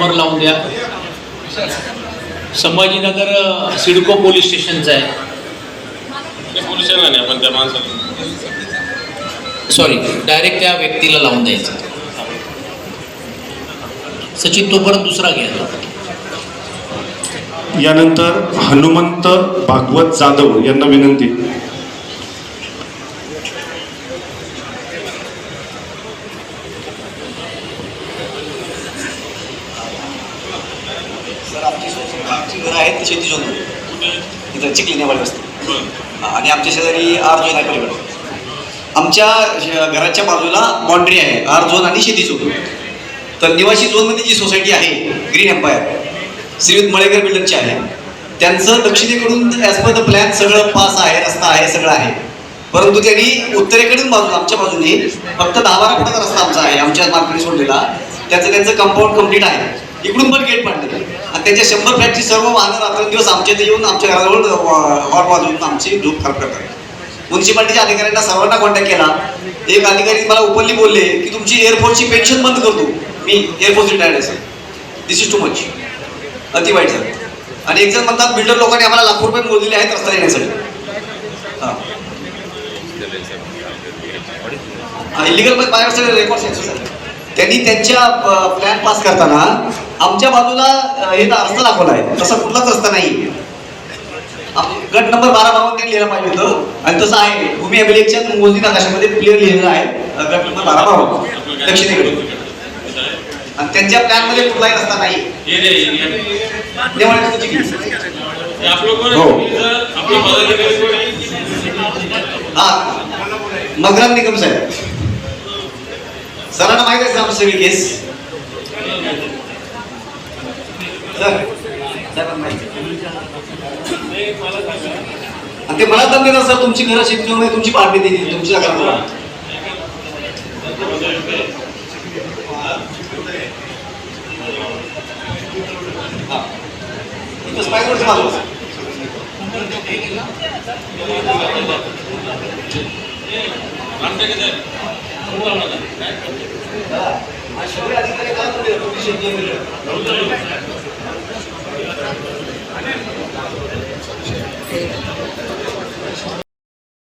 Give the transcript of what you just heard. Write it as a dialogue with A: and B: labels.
A: Number लावून द्या. Sambhajinagar CIDCO police स्टेशनचा आहे.
B: पोलिसांना नाही आपण त्या माणसाला.
A: सॉरी डायरेक्ट त्या व्यक्तीला लावून द्यायचं. सचिन तोपर्यंत दुसरा घ्या
C: यानंतर हनुमंत भागवत जाधव यांना विनंती
D: सर आमची घरं आहेत शेती जोन इथं चिखली वस्ती. आणि आमच्या शेजारी आर झोन आहे पलीकडे. आमच्या घराच्या बाजूला बाउंड्री आहे आर झोन आणि शेती झोन तर निवासी झोनमध्ये जी सोसायटी आहे ग्रीन एम्पायर श्रीयुत मळेकर बिल्डरची आहे. त्यांचं दक्षिणेकडून ॲज पर द प्लॅन सगळं पास आहे रस्ता आहे सगळं आहे. परंतु त्यांनी उत्तरेकडून बाजू आमच्या बाजूने फक्त दहा बारा फुटाचा रस्ता आमचा आहे आमच्या मार्केट सोडलेला. त्याचं त्यांचं कंपाऊंड कंप्लीट आहे. इकडून पण गेट पाडले. आणि त्यांच्या शंभर फ्लॅटची सर्व वाहनं रात्रंदिवस आमच्या इथे येऊन आमच्या घराजवळ हॉट वाजवून आमची झोप खराब करतात. म्युन्सिपाल्टीच्या अधिकाऱ्यांना सर्वांना कॉन्टॅक्ट केला. एक अधिकारी मला ओपनली बोलले की तुमची एअरफोर्सची पेन्शन बंद करतो. मी एअरफोर्स रिटायर्ड असेल. Sir this is too much अति वाईट झालं. आणि एक जण म्हणतात बिल्डर लोकांनी आम्हाला लाखो रुपये मोजलेले आहेत रस्ता येण्यासाठी हां. इलिगल बाहेर सगळे रेकॉर्ड्स आहेत सर त्यांनी त्यांच्या प्लॅन पास करताना आमच्या बाजूला हे रस्ता दाखवला आहे. तसा कुठलाच रस्ता नाही. गट नंबर बारा बावन त्यांनी लिहिला पाहिजे होतं. आणि तसं आहे भूमी अभिलेखच्या मोजणी नकाशामध्ये क्लिअर लिहिलेलं आहे गट नंबर बारा बावन दक्षिणेकडे. आणि त्यांच्या प्लॅनमध्ये कुठलाही रस्ता नाही.
B: हे हे.
D: मगराम निकम साहेब. सरांना माहीत आहे आमची सगळी केस सर सरांना माहिती आणि ते मला दम देणार सर तुमची घरं शेती जमीन आहे, तुमची पार्टी दिली तुमची जागा बघा. हा. इथं स्पायडर